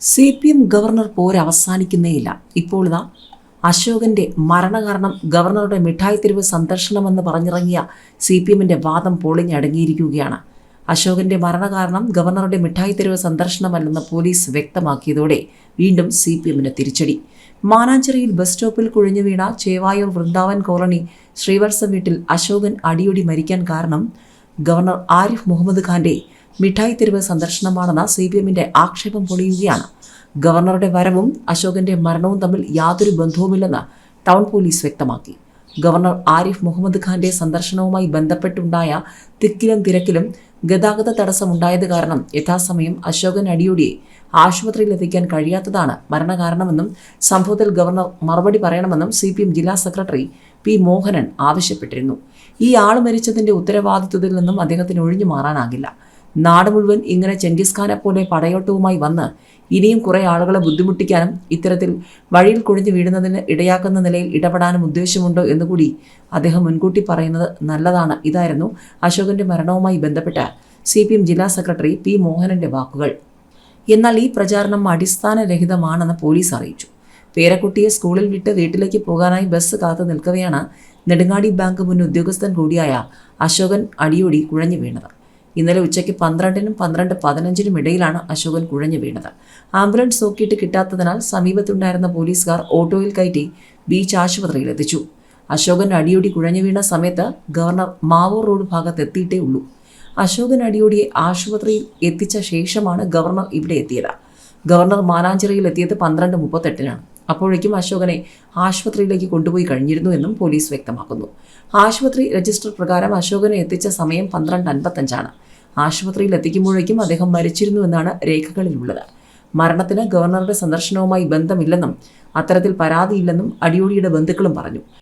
C P M governor പോരവസാനിക്കുന്നേയില്ല ഇപ്പോൾ ഇതാ അശോകന്റെ മരണകാരണം ഗവർണറുടെ മിഠായി തെരുവ് സന്ദർശനമെന്ന് പറഞ്ഞിറങ്ങിയ സി പി എമ്മിന്റെ വാദം പൊളിഞ്ഞടങ്ങിയിരിക്കുകയാണ്. അശോകന്റെ മരണകാരണം ഗവർണറുടെ മിഠായി തെരുവ് സന്ദർശനമല്ലെന്ന് പോലീസ് വ്യക്തമാക്കിയതോടെ വീണ്ടും സി പി എമ്മിന് തിരിച്ചടി. മാനാഞ്ചിറയിൽ ബസ് സ്റ്റോപ്പിൽ കുഴിഞ്ഞു വീണ ചേവായൂർ വൃന്ദാവൻ കോളനി ശ്രീവത്സം വീട്ടിൽ അശോകൻ അടിയൊടി മരിക്കാൻ കാരണം ഗവർണർ ആരിഫ് മുഹമ്മദ് ഖാന്റെ മിഠായി തെരുവ് സന്ദർശനമാണെന്ന സി പി എമ്മിന്റെ ആക്ഷേപം പൊളിയുകയാണ്. ഗവർണറുടെ വരവും അശോകന്റെ മരണവും തമ്മിൽ യാതൊരു ബന്ധവുമില്ലെന്ന് ടൗൺ പോലീസ് വ്യക്തമാക്കി. ഗവർണർ ആരിഫ് മുഹമ്മദ് ഖാന്റെ സന്ദർശനവുമായി ബന്ധപ്പെട്ടുണ്ടായ തിക്കിലും തിരക്കിലും ഗതാഗത തടസ്സമുണ്ടായത് കാരണം യഥാസമയം അശോകൻ അടിയോടിയെ ആശുപത്രിയിൽ എത്തിക്കാൻ കഴിയാത്തതാണ് മരണകാരണമെന്നും സംഭവത്തിൽ ഗവർണർ മറുപടി പറയണമെന്നും സി പി എം ജില്ലാ സെക്രട്ടറി പി മോഹനൻ ആവശ്യപ്പെട്ടിരുന്നു. ഈ ആൾ മരിച്ചതിന്റെ ഉത്തരവാദിത്വത്തിൽ നിന്നും അദ്ദേഹത്തിന് ഒഴിഞ്ഞു മാറാനാകില്ല. നാട് മുഴുവൻ ഇങ്ങനെ ചെങ്കിസ് ഖാനെ പോലെ പടയോട്ടവുമായി വന്ന് ഇനിയും കുറെ ആളുകളെ ബുദ്ധിമുട്ടിക്കാനും ഇത്തരത്തിൽ വഴിയിൽ കുഴിഞ്ഞു വീഴുന്നതിന് ഇടയാക്കുന്ന നിലയിൽ ഇടപെടാനും ഉദ്ദേശമുണ്ടോ എന്നുകൂടി അദ്ദേഹം മുൻകൂട്ടി പറയുന്നത് നല്ലതാണ്. ഇതായിരുന്നു അശോകന്റെ മരണവുമായി ബന്ധപ്പെട്ട സി ജില്ലാ സെക്രട്ടറി പി മോഹനന്റെ വാക്കുകൾ. എന്നാൽ ഈ പ്രചാരണം അടിസ്ഥാനരഹിതമാണെന്ന് പോലീസ് അറിയിച്ചു. പേരക്കുട്ടിയെ സ്കൂളിൽ വിട്ട് വീട്ടിലേക്ക് പോകാനായി ബസ് കാത്തു നിൽക്കവെയാണ് നെടുങ്ങാടി ബാങ്ക് മുൻ ഉദ്യോഗസ്ഥൻ കൂടിയായ അശോകൻ അടിയോടി കുഴഞ്ഞു വീണത്. ഇന്നലെ ഉച്ചയ്ക്ക് പന്ത്രണ്ടിനും പന്ത്രണ്ട് പതിനഞ്ചിനും ഇടയിലാണ് അശോകൻ കുഴഞ്ഞു വീണത്. ആംബുലൻസ് നോക്കിയിട്ട് കിട്ടാത്തതിനാൽ സമീപത്തുണ്ടായിരുന്ന പോലീസുകാർ ഓട്ടോയിൽ കയറ്റി ബീച്ച് ആശുപത്രിയിൽ എത്തിച്ചു. അശോകൻ അടിയോടി കുഴഞ്ഞു വീണ സമയത്ത് ഗവർണർ മാവൂർ റോഡ് ഭാഗത്ത് എത്തിയിട്ടേ ഉള്ളൂ. അശോകൻ അടിയോടിയെ ആശുപത്രിയിൽ എത്തിച്ച ശേഷമാണ് ഗവർണർ ഇവിടെ എത്തിയത്. ഗവർണർ മാനാഞ്ചിറയിൽ എത്തിയത് പന്ത്രണ്ട് മുപ്പത്തെട്ടിനാണ്. അപ്പോഴേക്കും അശോകനെ ആശുപത്രിയിലേക്ക് കൊണ്ടുപോയി കഴിഞ്ഞിരുന്നു എന്നും പോലീസ് വ്യക്തമാക്കുന്നു. ആശുപത്രി രജിസ്റ്റർ പ്രകാരം അശോകനെ എത്തിച്ച സമയം പന്ത്രണ്ട് അൻപത്തഞ്ചാണ്. ആശുപത്രിയിൽ എത്തിക്കുമ്പോഴേക്കും അദ്ദേഹം മരിച്ചിരുന്നു എന്നാണ് രേഖകളിലുള്ളത്. മരണത്തിന് ഗവർണറുടെ സന്ദർശനവുമായി ബന്ധമില്ലെന്നും അത്തരത്തിൽ പരാതിയില്ലെന്നും അടിയോടിയുടെ ബന്ധുക്കളും പറഞ്ഞു.